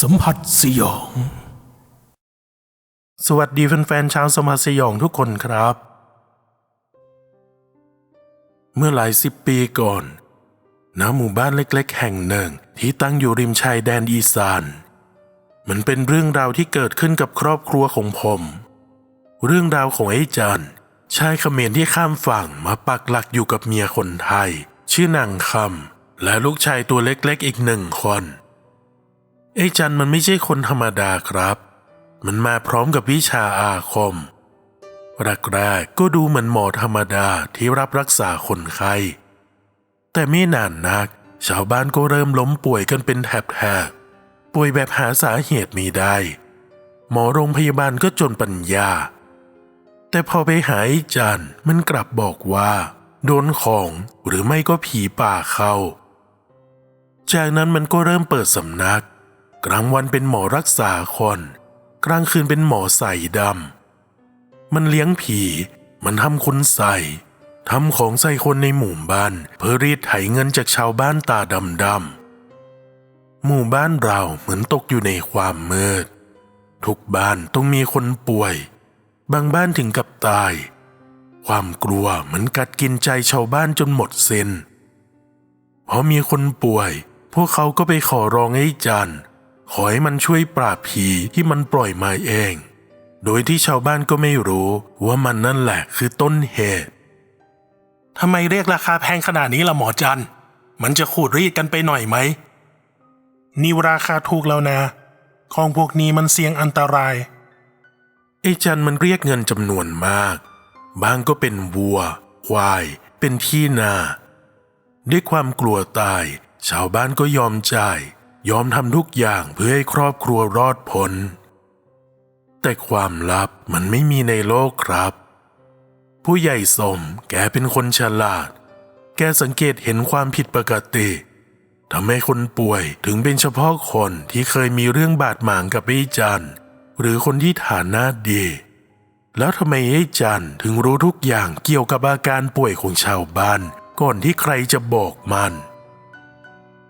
สัมผัสสยอง สวัสดีแฟนๆชาวสมผัสสยองทุกคนครับ เมื่อหลายสิบปีก่อนณหมู่บ้านเล็กๆ แห่งหนึ่งที่ตั้งอยู่ริมชายแดนอีสาน มันเป็นเรื่องราวที่เกิดขึ้นกับครอบครัวของผม เรื่องราวของไอ้จันชายเขมรที่ข้ามฝั่งมาปักหลักอยู่กับเมียคนไทย ชื่อนางคำและลูกชายตัวเล็กๆอีกหนึ่งคน ไอ้จันมันไม่ใช่คนธรรมดาครับ มันมาพร้อมกับวิชาอาคมแรกๆก็ดูเหมือนหมอธรรมดาที่รับรักษาคนไข้แต่ไม่นานนัก ชาวบ้านก็เริ่มล้มป่วยกันเป็นแถบๆป่วยแบบหาสาเหตุไม่ได้ หมอโรงพยาบาลก็จนปัญญา แต่พอไปหาไอ้จันมันกลับบอกว่า โดนของหรือไม่ก็ผีป่าเข้า จากนั้นมันก็เริ่มเปิดสำนัก กลางวันเป็นหมอรักษาคน กลางคืนเป็นหมอใส่ดำ มันเลี้ยงผี มันทำคุณใส่ทำของใส่คนในหมู่บ้าน เพื่อรีดไถเงินจากชาวบ้านตาดำดำหมู่บ้านเราเหมือนตกอยู่ในความมืด ทุกบ้านต้องมีคนป่วย บางบ้านถึงกับตาย ความกลัวเหมือนกัดกินใจชาวบ้านจนหมดสิ้นพอมีคนป่วย พวกเขาก็ไปขอร้องให้จัน ขอให้มันช่วยปราบผีที่มันปล่อยมาเอง โดยที่ชาวบ้านก็ไม่รู้ว่ามันนั่นแหละคือต้นเหตุทำไมเรียกราคาแพงขนาดนี้ล่ะหมอจัน มันจะขูดรีดกันไปหน่อยไหม นี่ราคาถูกแล้วนะ ของพวกนี้มันเสี่ยงอันตราย ไอ้จันมันเรียกเงินจำนวนมาก บางก็เป็นวัว ควาย เป็นที่นา ด้วยความกลัวตาย ชาวบ้านก็ยอมจ่าย ยอมทำทุกอย่างเพื่อให้ครอบครัวรอดพ้น แต่ความลับมันไม่มีในโลกครับ ผู้ใหญ่สมแกเป็นคนฉลาด แกสังเกตเห็นความผิดปกติทำให้คนป่วยถึงเป็นเฉพาะคนที่เคยมีเรื่องบาดหมางกับไอ้จันหรือคนที่ฐานะดี แล้วทำไมไอ้จันถึงรู้ทุกอย่างเกี่ยวกับอาการป่วยของชาวบ้าน ก่อนที่ใครจะบอกมัน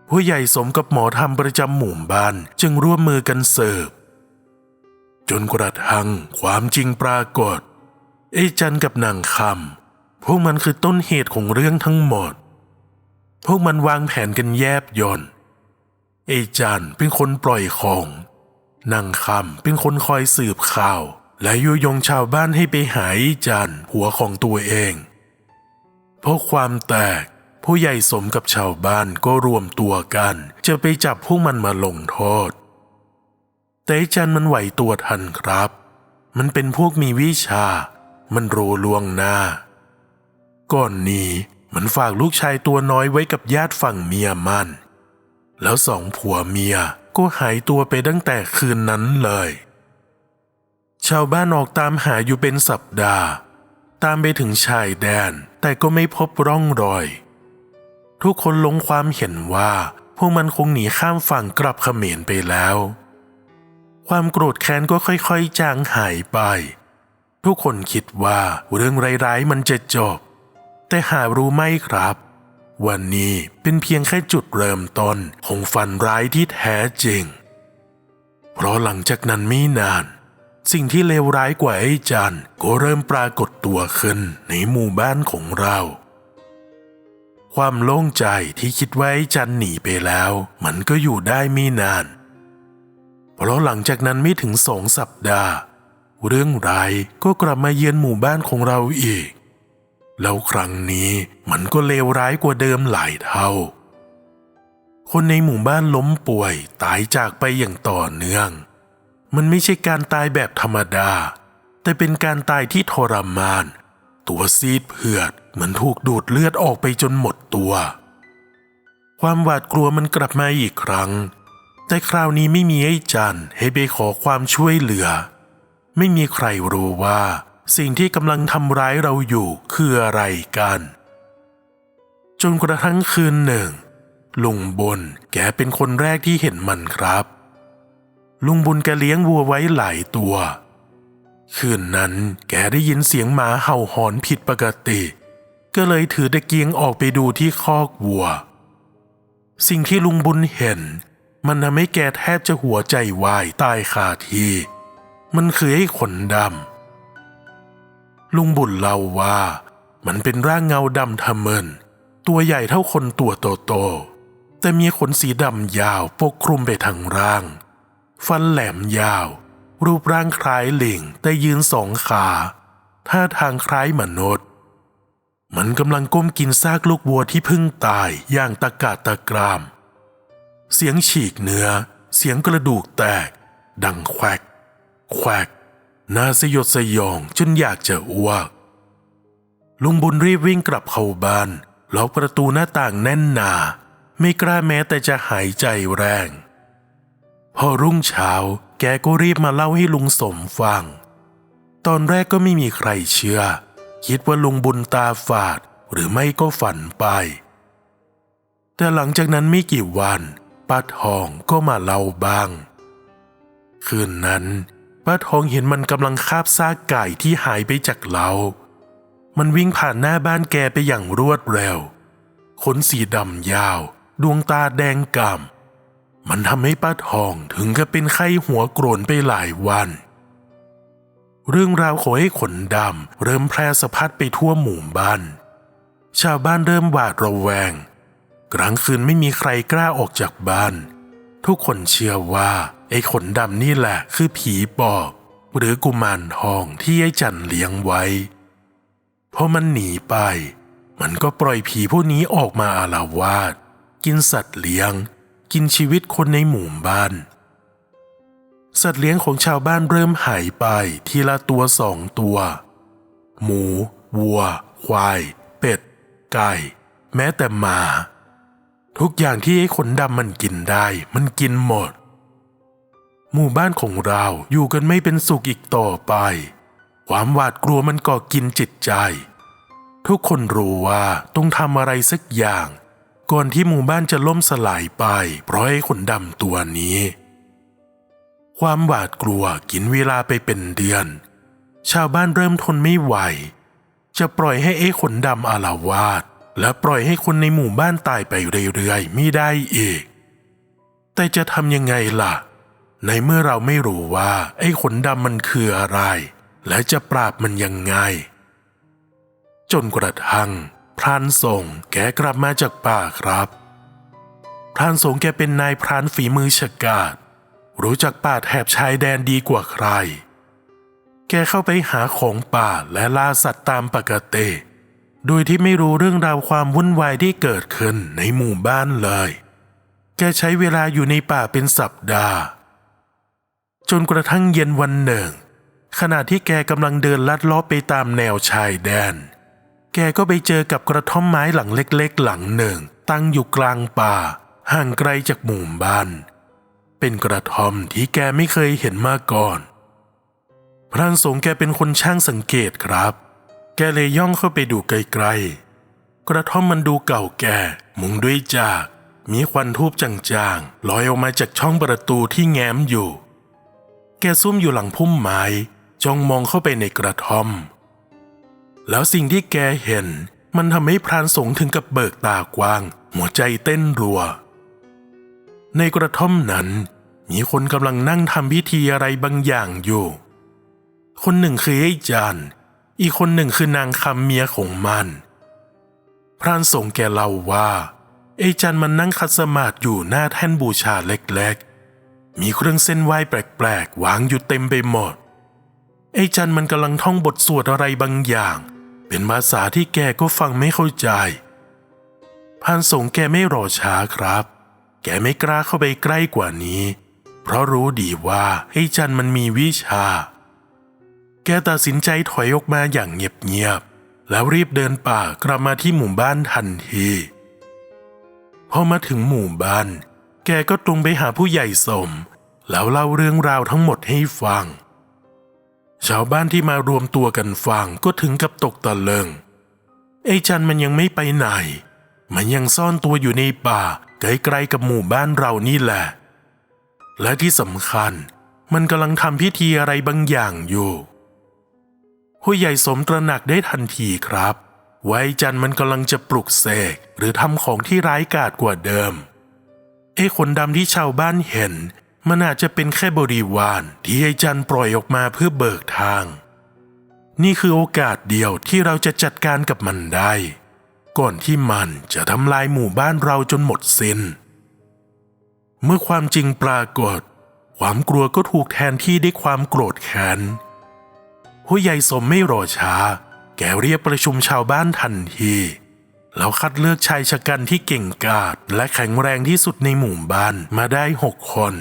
ผู้ใหญ่สมกับหมอธรรมประจำหมู่บ้านจึงร่วมมือกันเสิร์ฟจนกระทั่งความจริงปรากฏ ไอ้จันกับนางคำพวกมันคือต้นเหตุของเรื่องทั้งหมด พวกมันวางแผนกันแยบยนต์ไอ้จันเป็นคนปล่อยของนางคำเป็นคนคอยสืบข่าว และยุยงชาวบ้านให้ไปหาไอ้จันหัวของตัวเองเพราะความแตก ผู้ใหญ่สมกับชาวบ้านก็รวมตัวกัน จะไปจับพวกมันมาลงโทษ แต่จันมันไหวตัวทันครับ มันเป็นพวกมีวิชา มันรู้ลวงหน้า ก่อนนี้มันฝากลูกชายตัวน้อยไว้กับญาติฝั่งเมียมัน แล้วสองผัวเมียก็หายตัวไปตั้งแต่คืนนั้นเลย ชาวบ้านออกตามหาอยู่เป็นสัปดาห์ ตามไปถึงชายแดนแต่ก็ไม่พบร่องรอย ทุกคนลงความเห็นว่า พวกมันคงหนีข้ามฝั่งกลับเขมรไปแล้ว ความโกรธแค้นก็ค่อยๆ จางหายไป ทุกคนคิดว่าเรื่องร้ายๆมันจะจบ แต่หารู้ไหมครับ วันนี้เป็นเพียงแค่จุดเริ่มต้นของฝันร้ายที่แท้จริง เพราะหลังจากนั้นไม่นานสิ่งที่เลวร้ายกว่าไอ้จันก็เริ่มปรากฏตัวขึ้นในหมู่บ้านของเรา ความโล่งใจที่คิดไอ้จันหนีไปแล้ว มันก็อยู่ได้ไม่นาน เพราะหลังจากนั้นไม่ถึงสองสัปดาห์ เรื่องร้ายก็กลับมาเยือนหมู่บ้านของเราอีก แล้วครั้งนี้มันก็เลวร้ายกว่าเดิมหลายเท่า คนในหมู่บ้านล้มป่วยตายจากไปอย่างต่อเนื่อง มันไม่ใช่การตายแบบธรรมดา แต่เป็นการตายที่ทรมาน ตัวซีดเผือด มือนถูกดูดเลือดออกไปจนหมดตัว ความหวาดกลัวมันกลับมาอีกครั้ง แต่คราวนี้ไม่มีไอ้จันให้ไปขอความช่วยเหลือ ไม่มีใครรู้ว่า สิ่งที่กำลังทำร้ายเราอยู่คืออะไรกัน จนกระทั่งคืนหนึ่ง ลุงบนแกเป็นคนแรกที่เห็นมันครับ ลุงบุญแกเลี้ยงวัวไว้หลายตัวคืนนั้นแกได้ยินเสียงหมาเห่าหอนผิดปกติ ก็เลยถือตะเกียงออกไปดูที่คอกวัว สิ่งที่ลุงบุญเห็น มันทำให้แกแทบจะหัวใจวายตายคาที่ มันคือไอ้ขนดำลุงบุญเล่าว่ามันเป็นร่างเงาดำทะเมินตัวใหญ่เท่าคนตัวโตๆแต่มีขนสีดำยาวปกคลุมไปทั้งร่าง ฟันแหลมยาว รูปร่างคล้ายลิงแต่ยืนสองขาท่าทางคล้ายมนุษย์ มันกำลังก้มกินซากลูกวัวที่เพิ่งตายอย่างตะกาตะกราม เสียงฉีกเนื้อ เสียงกระดูกแตก ดังแควกแควกน่าสยดสยองจนอยากจะอ้วก ลุงบุญรีบวิ่งกลับเข้าบ้านล็อกประตูหน้าต่างแน่นหนา ไม่กล้าแม้แต่จะหายใจแรง พอรุ่งเช้าแกก็รีบมาเล่าให้ลุงสมฟัง ตอนแรกก็ไม่มีใครเชื่อ คิดว่าลุงบุญตาฝาดหรือไม่ก็ฝันไป แต่หลังจากนั้นไม่กี่วันป้าทองก็มาเล่าบ้าง คืนนั้นป้าทองเห็นมันกำลังคาบซากไก่ที่หายไปจากเล้ามันวิ่งผ่านหน้าบ้านแกไปอย่างรวดเร็ว ขนสีดำยาว ดวงตาแดงก่ำมันทำให้ป้าทองถึงกับเป็นไข้หัวโกรนไปหลายวัน เรื่องราวของไอ้ขนดำเริ่มแพร่สะพัดไปทั่วหมู่บ้าน ชาวบ้านเริ่มหวาดระแวง กลางคืนไม่มีใครกล้าออกจากบ้าน ทุกคนเชื่อว่า ไอ้ขนดำนี่แหละคือผีปอบ หรือกุมารทองที่ไอ้จันเลี้ยงไว้ พอมันหนีไป มันก็ปล่อยผีพวกนี้ออกมาอาลาวาด กินสัตว์เลี้ยง กินชีวิตคนในหมู่บ้าน สัตว์เลี้ยงของชาวบ้านเริ่มหายไปทีละตัวสองตัว หมู วัว ควาย เป็ด ไก่ แม้แต่หมา ทุกอย่างที่ไอ้ขนดำมันกินได้ มันกินหมด หมู่บ้านของเราอยู่กันไม่เป็นสุขอีกต่อไป ความหวาดกลัวมันก่อกินจิตใจ ทุกคนรู้ว่าต้องทำอะไรสักอย่าง ก่อนที่หมู่บ้านจะล่มสลายไป เพราะไอ้ขนดำตัวนี้ ความหวาดกลัวกินเวลาไปเป็นเดือน ชาวบ้านเริ่มทนไม่ไหว จะปล่อยให้ไอ้ขนดำอาลาวาดและปล่อยให้คนในหมู่บ้านตายไปเรื่อยๆไม่ได้อีก แต่จะทำยังไงล่ะ ในเมื่อเราไม่รู้ว่าไอ้ขนดำมันคืออะไร และจะปราบมันยังไง จนกระทั่งพรานส่งแกกลับมาจากป่าครับ พรานสงแกเป็นนายพรานฝีมือฉกาจ รู้จักป่าแถบชายแดนดีกว่าใคร แกเข้าไปหาของป่าและล่าสัตว์ตามปกติ โดยที่ไม่รู้เรื่องราวความวุ่นวายที่เกิดขึ้นในหมู่บ้านเลย แกใช้เวลาอยู่ในป่าเป็นสัปดาห์ จนกระทั่งเย็นวันหนึ่ง ขณะที่แกกำลังเดินลัดลาะไปตามแนวชายแดน แกก็ไปเจอกับกระท่อมไม้หลังเล็กๆ หลังหนึ่ง ตั้งอยู่กลางป่า ห่างไกลจากหมู่บ้าน เป็นกระท่อมที่แกไม่เคยเห็นมาก่อน พรานสงฆ์แกเป็นคนช่างสังเกตครับ แกเลยย่องเข้าไปดูไกลๆ กระท่อมมันดูเก่าแก่ มุงด้วยจาก มีควันทูบจางๆลอยออกมาจากช่องประตูที่แง้มอยู่ แกซุ่มอยู่หลังพุ่มไม้จ้องมองเข้าไปในกระท่อม แล้วสิ่งที่แกเห็น มันทำให้พรานสงฆ์ถึงกับเบิกตากว้าง หัวใจเต้นรัว ในกระท่อมนั้น มีคนกำลังนั่งทำพิธีอะไรบางอย่างอยู่ คนหนึ่งคือไอ้จานอีกคนหนึ่งคือนางคำเมียของมัน พรานสงแกเล่าว่า ไอ้จันมันนั่งคัดสมาธิอยู่หน้าแท่นบูชาเล็กๆ มีเครื่องเส้นไหว้แปลกๆ วางอยู่เต็มไปหมด ไอ้จันมันกำลังท่องบทสวดอะไรบางอย่าง เป็นภาษาที่แกก็ฟังไม่เข้าใจพานสงแกไม่รอช้าครับ แกไม่กล้าเข้าไปใกล้กว่านี้ เพราะรู้ดีว่าไอ้จันมันมีวิชา แกตัดสินใจถอยออกมาอย่างเงียบๆแล้วรีบเดินป่ากลับมาที่หมู่บ้านทันทีพอมาถึงหมู่บ้าน แกก็ตรงไปหาผู้ใหญ่สม แล้วเล่าเรื่องราวทั้งหมดให้ฟัง ชาวบ้านที่มารวมตัวกันฟังก็ถึงกับตกตะลึงไอ้จันมันยังไม่ไปไหน มันยังซ่อนตัวอยู่ในป่าใกล้ๆกับหมู่บ้านเรานี่แหละ และที่สำคัญมันกำลังทำพิธีอะไรบางอย่างอยู่ ผู้ใหญ่สมตระหนักได้ทันทีครับ ไว้จันมันกำลังจะปลุกเสกหรือทำของที่ร้ายกาจกว่าเดิมไอ้คนดำที่ชาวบ้านเห็น มันอาจจะเป็นแค่บริวารที่ไอ้จันปล่อยออกมาเพื่อเบิกทาง นี่คือโอกาสเดียวที่เราจะจัดการกับมันได้ ก่อนที่มันจะทำลายหมู่บ้านเราจนหมดสิน้น เมื่อความจริงปรากฏ ความกลัวก็ถูกแทนที่ด้วยความโกรธแค้นผู้ใหญ่สมไม่รอช้า แกเรียกประชุมชาวบ้านทันทีแล้วคัดเลือกชายชะกันที่เก่งกาจและแข็งแรงที่สุดในหมู่บ้านมาได้หกคน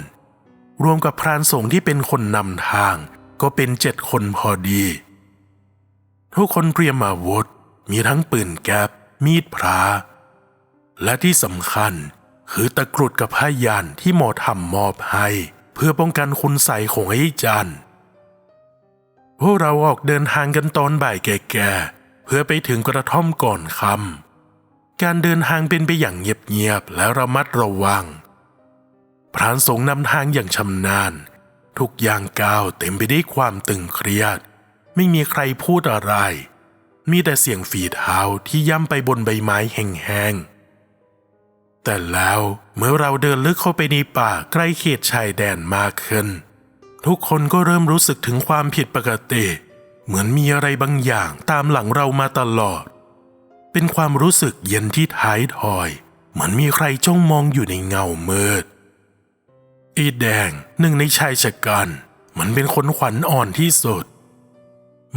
รวมกับพรานสงฆ์ที่เป็นคนนำทาง ก็เป็นเจ็ดคนพอดี ทุกคนเตรียมอาวุธมีทั้งปืนแก๊ปมีดพระและที่สำคัญ คือตะกรุดกับผ้ายันที่หมอทำมอบให้ เพื่อป้องกันคุณใสยของไอ้จันพวกเราออกเดินทางกันตอนบ่ายแก่ๆเพื่อไปถึงกระท่อมก่อนคำการเดินทางเป็นไปอย่างเงียบๆและระมัดระวัง พรานสงฆ์นำทางอย่างชำนาญ ทุกอย่างก้าวเต็มไปด้วยความตึงเครียด ไม่มีใครพูดอะไร มีแต่เสียงฝีเท้าที่ย่ำไปบนใบไม้แห้งๆ แต่แล้วเมื่อเราเดินลึกเข้าไปในป่าใกล้เขตชายแดนมากขึ้น ทุกคนก็เริ่มรู้สึกถึงความผิดปกติ เหมือนมีอะไรบางอย่างตามหลังเรามาตลอด เป็นความรู้สึกเย็นที่ท้ายทอย เหมือนมีใครจ้องมองอยู่ในเงามืดอีแดงหนึ่งในชายชะกันมันเป็นคนขวัญอ่อนที่สุด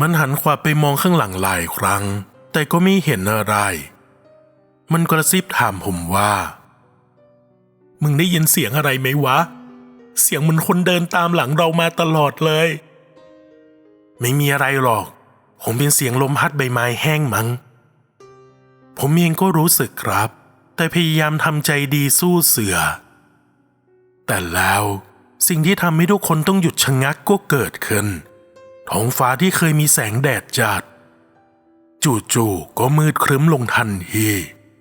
มันหันขวาไปมองข้างหลังหลายครั้ง แต่ก็ไม่เห็นอะไร มันกระซิบถามผมว่า มึงได้ยินเสียงอะไรไหมวะ เสียงเหมันคนเดินตามหลังเรามาตลอดเลย ไม่มีอะไรหรอก ผมเป็นเสียงลมพัดใบไม้แห้งมัง้ง ผมเองก็รู้สึกครับ แต่พยายามทำใจดีสู้เสือ แต่แล้วสิ่งที่ทำให้ทุกคนต้องหยุดชะงักก็เกิดขึ้น ท้องฟ้าที่เคยมีแสงแดดจัด จู่ๆก็มืดครึ้มลงทันที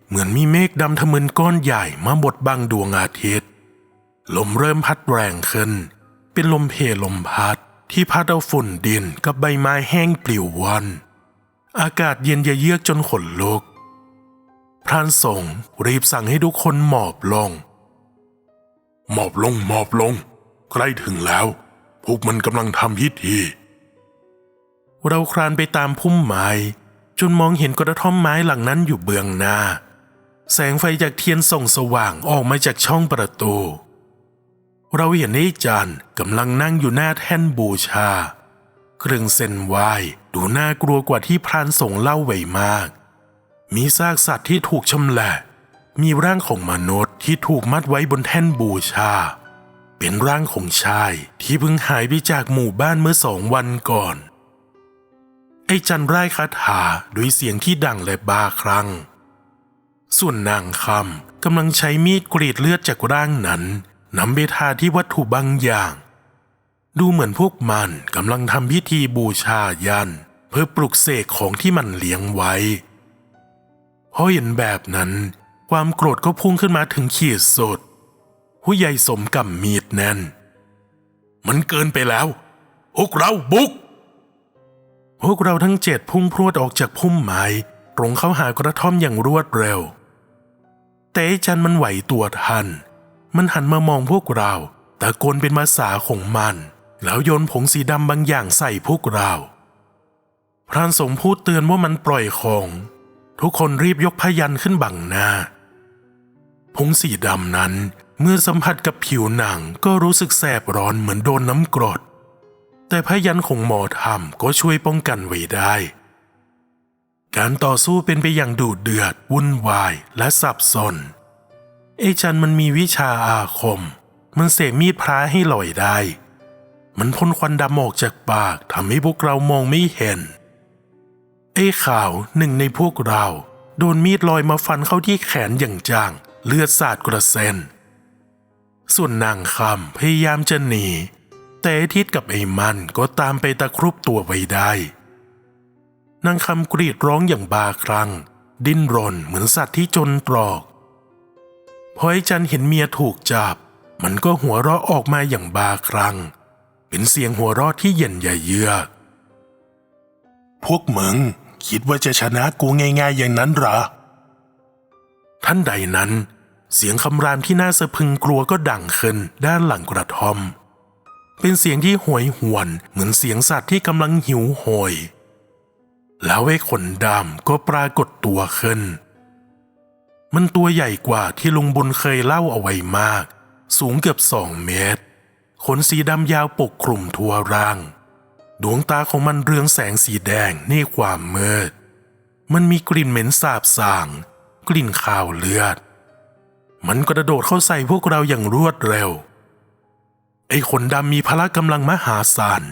เหมือนมีเมฆดำทะมึนก้อนใหญ่มาบดบังดวงอาทิตย์ ลมเริ่มพัดแรงขึ้น เป็นลมเพลมพัดที่พัดเอาฝุ่นดินกับใบไม้แห้งปลิววัน อากาศเย็นเยือกจนขนลุก พรานสงรีบสั่งให้ทุกคนหมอบลง หมอบลงหมอบลง ใกล้ถึงแล้ว พวกมันกำลังทำพิธี เราคลานไปตามพุ่มไม้จนมองเห็นกระท่อมไม้หลังนั้นอยู่เบื้องหน้า แสงไฟจากเทียนส่องสว่างออกมาจากช่องประตู เราเห็นไอ้จันกำลังนั่งอยู่หน้าแท่นบูชา เครื่องเส้นไหวดูน่ากลัวกว่าที่พรานส่งเล่าไว้มาก มีซากสัตว์ที่ถูกชำแหละ มีร่างของมนุษย์ที่ถูกมัดไว้บนแท่นบูชา เป็นร่างของชายที่เพิ่งหายไปจากหมู่บ้านเมื่อสองวันก่อน ไอ้จันไร้คาถาด้วยเสียงที่ดังและบาครั้ง ส่วนนางคำกำลังใช้มีดกรีดเลือดจากร่างนั้นนำไปทาที่วัตถุบางอย่าง ดูเหมือนพวกมันกำลังทำพิธีบูชายัน เพื่อปลุกเสกของที่มันเลี้ยงไว้พอเห็นแบบนั้น ความโกรธก็พุ่งขึ้นมาถึงขีดสุดผู้ใหญ่สมกำมีดแน่น มันเกินไปแล้วพวกเราบุก พวกเราทั้งเจ็ดพุ่งพรวดออกจากพุ่มไม้ตรงเข้าหากระท่อมอย่างรวดเร็ว แต่ไอ้จันมันไหวตัวทัน มันหันมามองพวกเรา ตะโกนเป็นภาษาของมัน แล้วโยนผงสีดำบางอย่างใส่พวกเรา พรานสงพูดเตือนว่ามันปล่อยของ ทุกคนรีบยกพยันขึ้นบังหน้า ผงสีดำนั้นเมื่อสัมผัสกับผิวหนังก็รู้สึกแสบร้อนเหมือนโดนน้ำกรด แต่พยันของหมอธรรมก็ช่วยป้องกันไว้ได้ การต่อสู้เป็นไปอย่างดุเดือด วุ่นวายและสับสนเอจันมันมีวิชาอาคม มันเสกมีดพระให้ลอยได้ มันพ่นควันดำออกจากปากทำให้พวกเรามองไม่เห็น ไอ้ขาวหนึ่งในพวกเรา โดนมีดลอยมาฟันเข้าที่แขนอย่างจังเลือดสาดกระเซ็น ส่วนนางคำพยายามจะหนี แต่ทิดกับไอ้มันก็ตามไปตะครุบตัวไว้ได้ นางคำกรีดร้องอย่างบาครั่ง ดิ้นรนเหมือนสัตว์ที่จนตรอก พอไอ้จันเห็นเมียถูกจับ มันก็หัวเราะออกมาอย่างบาครั่ง เป็นเสียงหัวเราะที่เย็นใหญ่เยือก พวกมึงคิดว่าจะชนะกูง่ายๆอย่างนั้นเหรอ ท่านใดนั้น เสียงคำรามที่น่าสะพึงกลัวก็ดังขึ้นด้านหลังกระท่อม เป็นเสียงที่หวยหวนเหมือนเสียงสัตว์ที่กำลังหิวโหย แล้วไอ้ขนดำก็ปรากฏตัวขึ้น มันตัวใหญ่กว่าที่ลุงบุญเคยเล่าเอาไว้มาก สูงเกือบสองเมตร ขนสีดำยาวปกคลุมทั่วร่าง ดวงตาของมันเรืองแสงสีแดงในความมืด มันมีกลิ่นเหม็นสาบสาง กลิ่นคาวเลือด มันกระโดดเข้าใส่พวกเราอย่างรวดเร็ว ไอ้ขนดำมีพละกำลังมหาศาล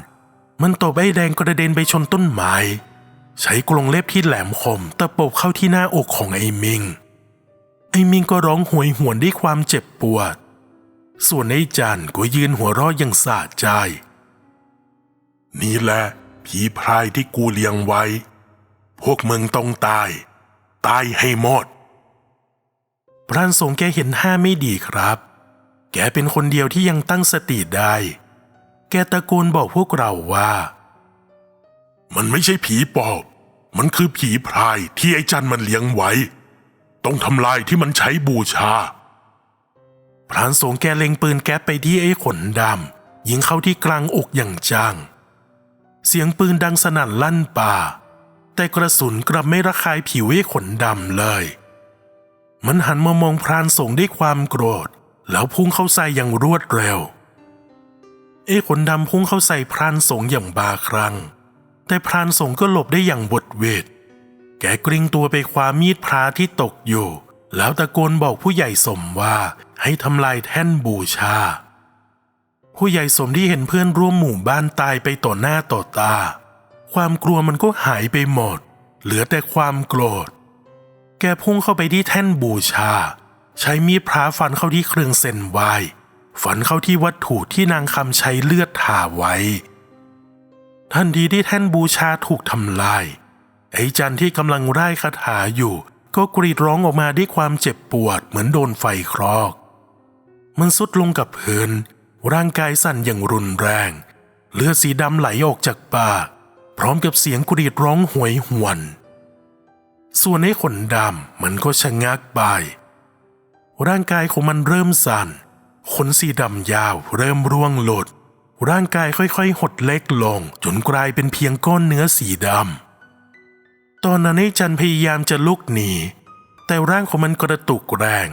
มันตบไอ้แดงกระเด็นไปชนต้นไม้ ใช้กรงเล็บที่แหลมคมตะปบเข้าที่หน้าอกของไอ้มิง ไอ้มิงก็ร้องหวยหวนด้วยความเจ็บปวด ส่วนไอ้จันก็ยืนหัวเราะอย่างสะใจ นี่แหละผีพรายที่กูเลี้ยงไว้ พวกมึงต้องตาย ตายให้หมด พรานสงฆ์แกเห็นห้าไม่ดีครับ แกเป็นคนเดียวที่ยังตั้งสติได้ แกตะโกนบอกพวกเราว่า มันไม่ใช่ผีปอบ มันคือผีพรายที่ไอ้จันมันเลี้ยงไว้ ต้องทำลายที่มันใช้บูชา พรานสงแกเล็งปืนแก๊ปไปที่ไอ้ขนดำยิงเข้าที่กลางอกอย่างจัง เสียงปืนดังสนั่นลั่นป่า แต่กระสุนกลับไม่ระคายผิวไอ้ขนดำเลย มันหันมามองพรานสงด้วยความโกรธ แล้วพุ่งเข้าใส่อย่างรวดเร็วเอ้ขนดำพุ่งเข้าใส่พรานสงอย่างบาครั้ง แต่พรานสงก็หลบได้อย่างบดเวท แกกริ้งตัวไปคว้ามีดพระที่ตกอยู่ แล้วตะโกนบอกผู้ใหญ่สมว่าให้ทำลายแท่นบูชา ผู้ใหญ่สมที่เห็นเพื่อนร่วมหมู่บ้านตายไปต่อหน้าต่อตา ความกลัวมันก็หายไปหมด เหลือแต่ความโกรธ แกพุ่งเข้าไปที่แท่นบูชา ใช้มีดพระฟันเข้าที่เครื่องเส้นไวฟันเข้าที่วัตถุที่นางคำใช้เลือดทาไว้ ทันทีที่แท่นบูชาถูกทำลาย ไอ้จันที่กำลังไร้คาถาอยู่ ก็กรีดร้องออกมาด้วยความเจ็บปวดเหมือนโดนไฟคลอก มันสุดลงกับพื้น ร่างกายสั่นอย่างรุนแรง เลือดสีดำไหลออกจากปากพร้อมกับเสียงกรีดร้องหวยหวน ส่วนไอ้ขนดำมันก็ชะงักไป ร่างกายของมันเริ่มสั่น ขนสีดำยาวเริ่มร่วงหลุด ร่างกายค่อยๆ หดเล็กลง จนกลายเป็นเพียงก้อนเนื้อสีดำ ตอนนั้นไอ้จันพยายามจะลุกหนี แต่ร่างของมันกระตุกแรง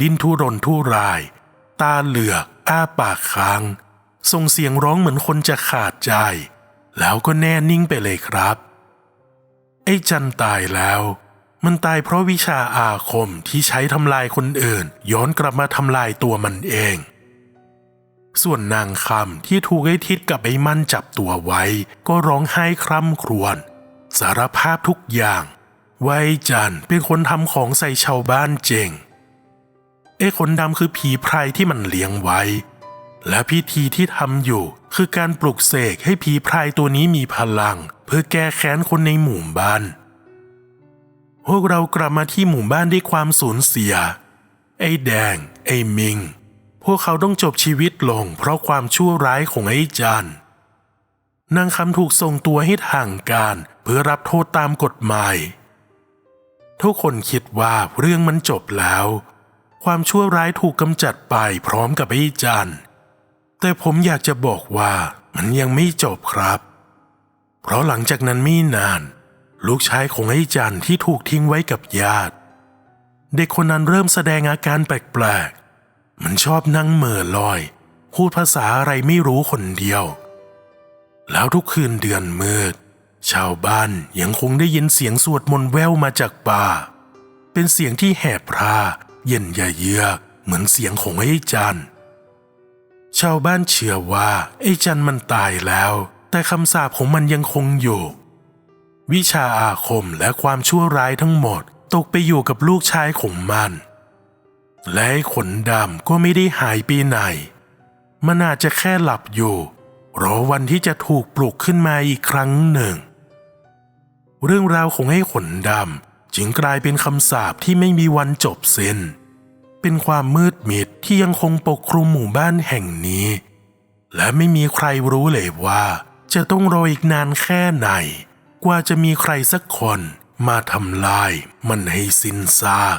ดิ้นทุรนทุราย ตาเหลือกอ้าปากค้าง ส่งเสียงร้องเหมือนคนจะขาดใจ แล้วก็แน่นิ่งไปเลยครับ ไอ้จันตายแล้ว มันตายเพราะวิชาอาคมที่ใช้ทำลายคนอื่น ย้อนกลับมาทำลายตัวมันเอง ส่วนนางคำที่ถูกไอ้ทิดกับไอ้มันจับตัวไว้ ก็ร้องไห้คร่ำครวญสารภาพทุกอย่างไว้จันเป็นคนทำของใส่ชาวบ้านเจงไอ้คนดำคือผีไพรที่มันเลี้ยงไว้ และพิธีที่ทำอยู่คือการปลุกเสกให้ผีไพรตัวนี้มีพลัง เพื่อแก้แค้นคนในหมู่บ้าน พวกเรากลับมาที่หมู่บ้านด้วยความสูญเสีย ไอ้แดง ไอ้มิง พวกเขาต้องจบชีวิตลงเพราะความชั่วร้ายของไอ้จันนางคำถูกส่งตัวให้ทางการเพื่อรับโทษตามกฎหมาย ทุกคนคิดว่าเรื่องมันจบแล้ว ความชั่วร้ายถูกกำจัดไปพร้อมกับไอ้จันแต่ผมอยากจะบอกว่ามันยังไม่จบครับ เพราะหลังจากนั้นไม่นาน ลูกชายของไอ้จันที่ถูกทิ้งไว้กับญาติ เด็กคนนั้นเริ่มแสดงอาการแปลก มันชอบนั่งเหม่อลอย พูดภาษาอะไรไม่รู้คนเดียว แล้วทุกคืนเดือนมืด ชาวบ้านยังคงได้ยินเสียงสวดมนต์แววมาจากป่า เป็นเสียงที่แหบพร่าเย็นยะเยือกเหมือนเสียงของไอ้จันชาวบ้านเชื่อว่าไอ้จันมันตายแล้ว แต่คำสาปของมันยังคงอยู่ วิชาอาคมและความชั่วร้ายทั้งหมด ตกไปอยู่กับลูกชายของมัน และขนดำก็ไม่ได้หายไปไหน มันอาจจะแค่หลับอยู่ รอวันที่จะถูกปลุกขึ้นมาอีกครั้งหนึ่ง เรื่องราวของไอ้ขนดำจึงกลายเป็นคำสาปที่ไม่มีวันจบสิ้น เป็นความมืดมิดที่ยังคงปกคลุมหมู่บ้านแห่งนี้ และไม่มีใครรู้เลยว่า จะต้องรออีกนานแค่ไหน กว่าจะมีใครสักคนมาทำลายมันให้สิ้นซาก